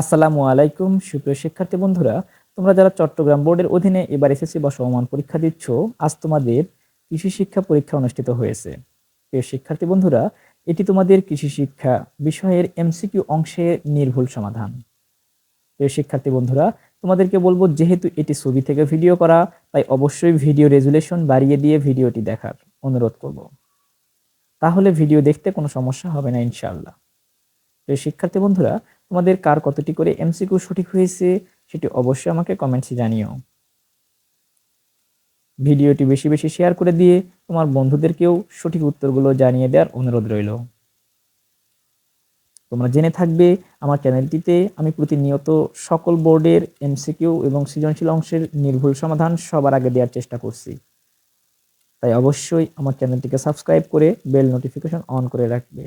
আসসালামু আলাইকুম, সুপ্রিয় শিক্ষার্থী বন্ধুরা। তোমরা যারা চট্টগ্রাম বোর্ডের অধীনে এবার এসএসসি বা সমমান পরীক্ষা দিচ্ছ, আজ তোমাদের কৃষি শিক্ষা পরীক্ষা অনুষ্ঠিত হয়েছে। প্রিয় শিক্ষার্থী বন্ধুরা, এটি তোমাদের কৃষি শিক্ষা বিষয়ের এমসিকিউ অংশের নির্ভুল সমাধান। প্রিয় শিক্ষার্থী বন্ধুরা, তোমাদেরকে বলব, যেহেতু এটি ছবি থেকে ভিডিও করা, তাই অবশ্যই ভিডিও রেজুলেশন বাড়িয়ে দিয়ে ভিডিওটি দেখার অনুরোধ করব। তাহলে ভিডিও দেখতে কোনো সমস্যা হবে না, ইনশাআল্লাহ। শিক্ষার্থী বন্ধুরা, তোমাদের কার কতটি করে এমসিকিউ সঠিক হয়েছে সেটি অবশ্যই আমাকে কমেন্টসে জানিও। ভিডিওটি বেশি বেশি শেয়ার করে দিয়ে তোমার বন্ধুদেরকেও সঠিক উত্তরগুলো জানিয়ে দেওয়ার অনুরোধ রইল। তোমরা জেনে থাকবে, আমার চ্যানেলটিতে আমি প্রতিনিয়ত সকল বোর্ডের এমসিকিউ এবং সৃজনশীল অংশের নির্ভুল সমাধান সবার আগে দেওয়ার চেষ্টা করছি। তাই অবশ্যই আমার চ্যানেলটিকে সাবস্ক্রাইব করে বেল নোটিফিকেশন অন করে রাখবে।